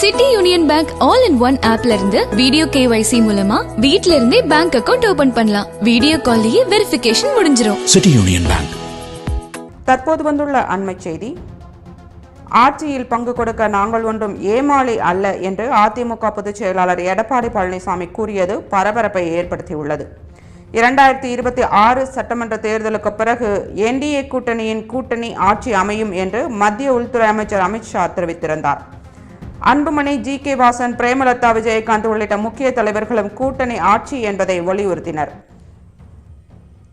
City Union Bank all in one ஆப்ல இருந்து video KYC மூலமா வீட்ல இருந்தே பேங்க் அக்கவுண்ட் ஓபன் பண்ணலாம். வீடியோ கால்லயே வெரிஃபிகேஷன் முடிஞ்சிரும். City Union Bank. தற்போது வந்துள்ள அண்மைச் செய்தி ஆட்சியில் பங்கு கொடுக்க நாங்கள் ஒன்றும் ஏமாளி அல்ல என்று அதிமுக பொதுச் செயலாளர் எடப்பாடி பழனிசாமி கூறியது பரபரப்பை ஏற்படுத்தியுள்ளது. இரண்டாயிரத்தி இருபத்தி ஆறு சட்டமன்ற தேர்தலுக்கு பிறகு என்டிஏ கூட்டணியின் கூட்டணி ஆட்சி அமையும் என்று மத்திய உள்துறை அமைச்சர் அமித்ஷா தெரிவித்திருந்தார். அன்புமணி ஜி. கே. வாசன் பிரேமலதா விஜயகாந்த் உள்ளிட்ட முக்கிய தலைவர்களும் கூட்டணி ஆட்சி என்பதை வலியுறுத்தினர்.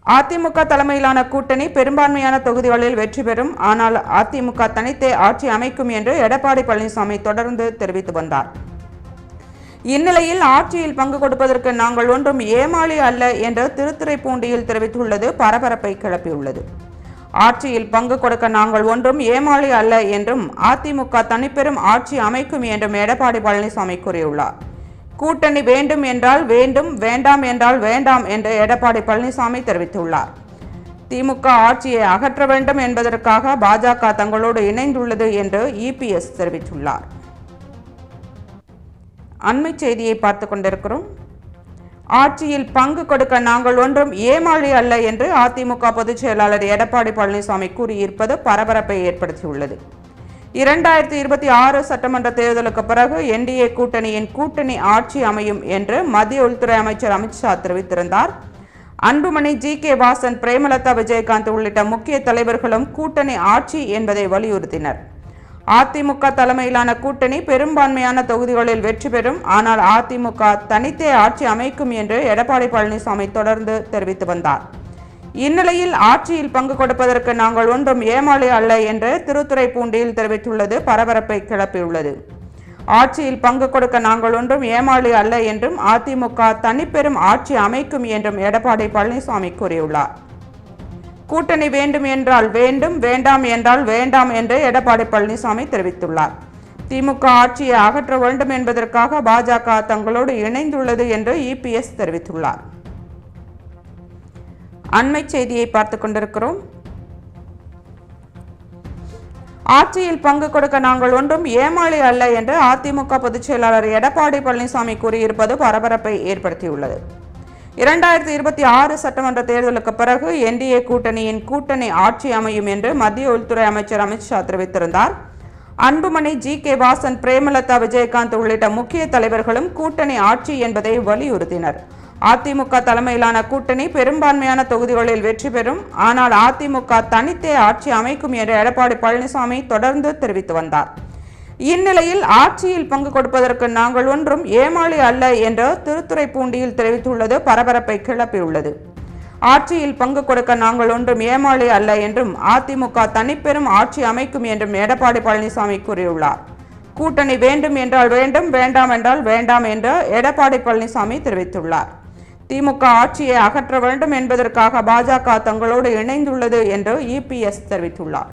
அதிமுக தலைமையிலான கூட்டணி பெரும்பான்மையான தொகுதிகளில் வெற்றி பெறும். ஆனால் அதிமுக தனித்தே ஆட்சி அமைக்கும் என்று எடப்பாடி பழனிசாமி தொடர்ந்து தெரிவித்து வந்தார். இந்நிலையில் ஆட்சியில் பங்கு கொடுப்பதற்கு நாங்கள் ஒன்றும் ஏமாளி அல்ல என்று திருத்துறைப்பூண்டியில் தெரிவித்துள்ளது பரபரப்பை கிளப்பியுள்ளது. ஆட்சியில் பங்கு கொடுக்க நாங்கள் ஒன்றும் ஏமாளி அல்ல என்றும் அதிமுக தனிப்பெரும் ஆட்சி அமைக்கும் என்றும் எடப்பாடி பழனிசாமி கூறியுள்ளார். கூட்டணி வேண்டும் என்றால் வேண்டும் வேண்டாம் என்றால் வேண்டாம் என்று எடப்பாடி பழனிசாமி தெரிவித்துள்ளார். திமுக ஆட்சியை அகற்ற வேண்டும் என்பதற்காக பாஜக தங்களோடு இணைந்துள்ளது என்று இபிஎஸ் தெரிவித்துள்ளார். அண்மை செய்தியை பார்த்து கொண்டிருக்கிறோம். ஆட்சியில் பங்கு கொடுக்க நாங்கள் ஒன்றும் ஏமாளி அல்ல என்று அதிமுக பொதுச் செயலாளர் எடப்பாடி பழனிசாமி கூறியிருப்பது பரபரப்பை ஏற்படுத்தியுள்ளது. இரண்டாயிரத்தி இருபத்தி ஆறு சட்டமன்ற தேர்தலுக்கு பிறகு என்டிஏ கூட்டணியின் கூட்டணி ஆட்சி அமையும் என்று மத்திய உள்துறை அமைச்சர் அமித்ஷா தெரிவித்திருந்தார். அன்புமணி ஜி கே வாசன் பிரேமலதா விஜயகாந்த் உள்ளிட்ட முக்கிய தலைவர்களும் கூட்டணி ஆட்சி என்பதை வலியுறுத்தினர். அதிமுக தலைமையிலான கூட்டணி பெரும்பான்மையான தொகுதிகளில் வெற்றி பெறும். ஆனால் அதிமுக தனித்தே ஆட்சி அமைக்கும் என்று எடப்பாடி பழனிசாமி தொடர்ந்து தெரிவித்து வந்தார். இந்நிலையில் ஆட்சியில் பங்கு கொடுப்பதற்கு நாங்கள் ஒன்றும் ஏமாளி அல்ல என்று திருத்துறைப்பூண்டியில் தெரிவித்துள்ளது பரபரப்பை கிளப்பியுள்ளது. ஆட்சியில் பங்கு கொடுக்க நாங்கள் ஒன்றும் ஏமாளி அல்ல என்றும் அதிமுக தனிப்பெரும் ஆட்சி அமைக்கும் என்றும் எடப்பாடி பழனிசாமி கூறியுள்ளார். கூட்டணி வேண்டும் என்றால் வேண்டும் வேண்டாம் என்றால் வேண்டாம் என்று எடப்பாடி பழனிசாமி தெரிவித்துள்ளார். திமுக ஆட்சியை அகற்ற வேண்டும் என்பதற்காக பாஜக தங்களோடு இணைந்துள்ளது என்று இபிஎஸ் தெரிவித்துள்ளார். அண்மை செய்தியை பார்த்துக் கொண்டிருக்கிறோம். ஆட்சியில் பங்கு கொடுக்க நாங்கள் ஒன்றும் ஏமாளி அல்ல என்று அதிமுக பொதுச் செயலாளர் எடப்பாடி பழனிசாமி கூறியிருப்பது பரபரப்பை ஏற்படுத்தியுள்ளது. இரண்டாயிரத்தி இருபத்தி ஆறு சட்டமன்ற தேர்தலுக்கு பிறகு என்டிஏ கூட்டணியின் கூட்டணி ஆட்சி அமையும் என்று மத்திய உள்துறை அமைச்சர் அமித்ஷா தெரிவித்திருந்தார். அன்புமணி ஜி. கே. வாசன் பிரேமலதா விஜயகாந்த் உள்ளிட்ட முக்கிய தலைவர்களும் கூட்டணி ஆட்சி என்பதை வலியுறுத்தினர். அதிமுக தலைமையிலான கூட்டணி பெரும்பான்மையான தொகுதிகளில் வெற்றி பெறும். ஆனால் அதிமுக தனித்தே ஆட்சி அமைக்கும் என்று எடப்பாடி பழனிசாமி தொடர்ந்து தெரிவித்து வந்தார். இந்நிலையில் ஆட்சியில் பங்கு கொடுப்பதற்கு நாங்கள் ஒன்றும் ஏமாளி அல்ல என்று திருத்துறைப்பூண்டியில் தெரிவித்துள்ளது பரபரப்பை கிளப்பியுள்ளது. ஆட்சியில் பங்கு கொடுக்க நாங்கள் ஒன்றும் ஏமாளி அல்ல என்றும் அதிமுக தனிப்பெரும் ஆட்சி அமைக்கும் என்றும் எடப்பாடி பழனிசாமி கூறியுள்ளார். கூட்டணி வேண்டும் என்றால் வேண்டும் வேண்டாம் என்றால் வேண்டாம் என்று எடப்பாடி பழனிசாமி தெரிவித்துள்ளார். திமுக ஆட்சியை அகற்ற வேண்டும் என்பதற்காக பாஜக தங்களோடு இணைந்துள்ளது என்று இபிஎஸ் தெரிவித்துள்ளார்.